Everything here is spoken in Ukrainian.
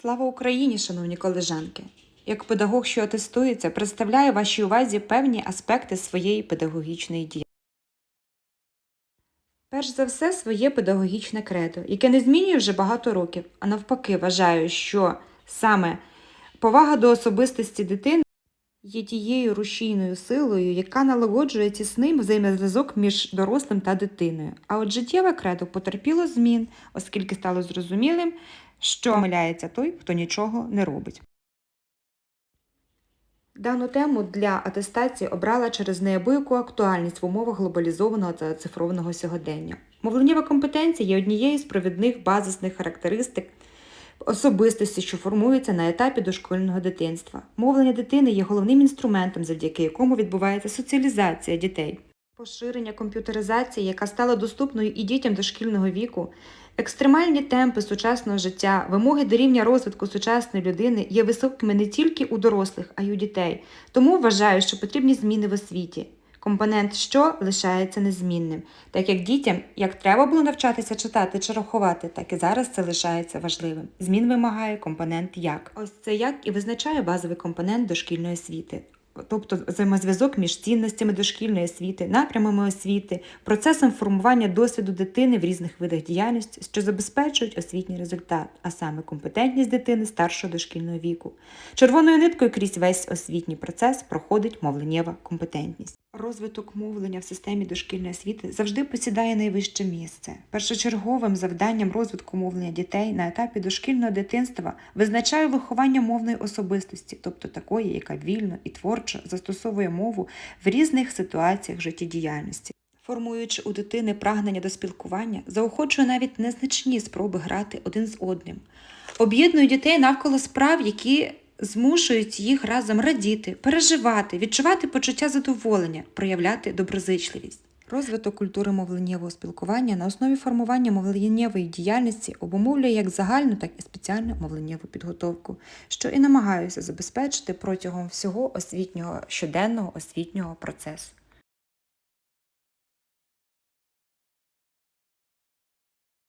Слава Україні, шановні колежанки! Як педагог, що атестується, представляю вашій увазі певні аспекти своєї педагогічної діяльності. Перш за все, своє педагогічне кредо, яке не змінює вже багато років, а навпаки, вважаю, що саме повага до особистості дитини є тією рушійною силою, яка налагоджує тісний взаємозв'язок між дорослим та дитиною. А от життєве кредо потерпіло змін, оскільки стало зрозумілим, що помиляється той, хто нічого не робить. Дану тему для атестації обрала через неабияку актуальність в умовах глобалізованого та цифрового сьогодення. Мовленнєва компетенція є однією з провідних базисних характеристик особистості, що формується на етапі дошкільного дитинства. Мовлення дитини є головним інструментом, завдяки якому відбувається соціалізація дітей. Поширення комп'ютеризації, яка стала доступною і дітям дошкільного віку, екстремальні темпи сучасного життя, вимоги до рівня розвитку сучасної людини є високими не тільки у дорослих, а й у дітей. Тому вважаю, що потрібні зміни в освіті. Компонент що лишається незмінним, так як дітям як треба було навчатися читати чи рахувати, так і зараз це лишається важливим. Змін вимагає компонент як. Ось це як і визначає базовий компонент дошкільної освіти. Тобто взаємозв'язок між цінностями дошкільної освіти, напрямами освіти, процесом формування досвіду дитини в різних видах діяльності, що забезпечують освітній результат, а саме компетентність дитини старшого дошкільного віку. Червоною ниткою крізь весь освітній процес проходить мовленнєва компетентність. Розвиток мовлення в системі дошкільної освіти завжди посідає найвище місце. Першочерговим завданням розвитку мовлення дітей на етапі дошкільного дитинства визначає виховання мовної особистості, тобто такої, яка вільно і творчо застосовує мову в різних ситуаціях життєдіяльності. Формуючи у дитини прагнення до спілкування, заохочує навіть незначні спроби грати один з одним, об'єднує дітей навколо справ, які змушують їх разом радіти, переживати, відчувати почуття задоволення, проявляти доброзичливість. Розвиток культури мовленнєвого спілкування на основі формування мовленнєвої діяльності обумовлює як загальну, так і спеціальну мовленнєву підготовку, що і намагаюся забезпечити протягом всього освітнього щоденного освітнього процесу.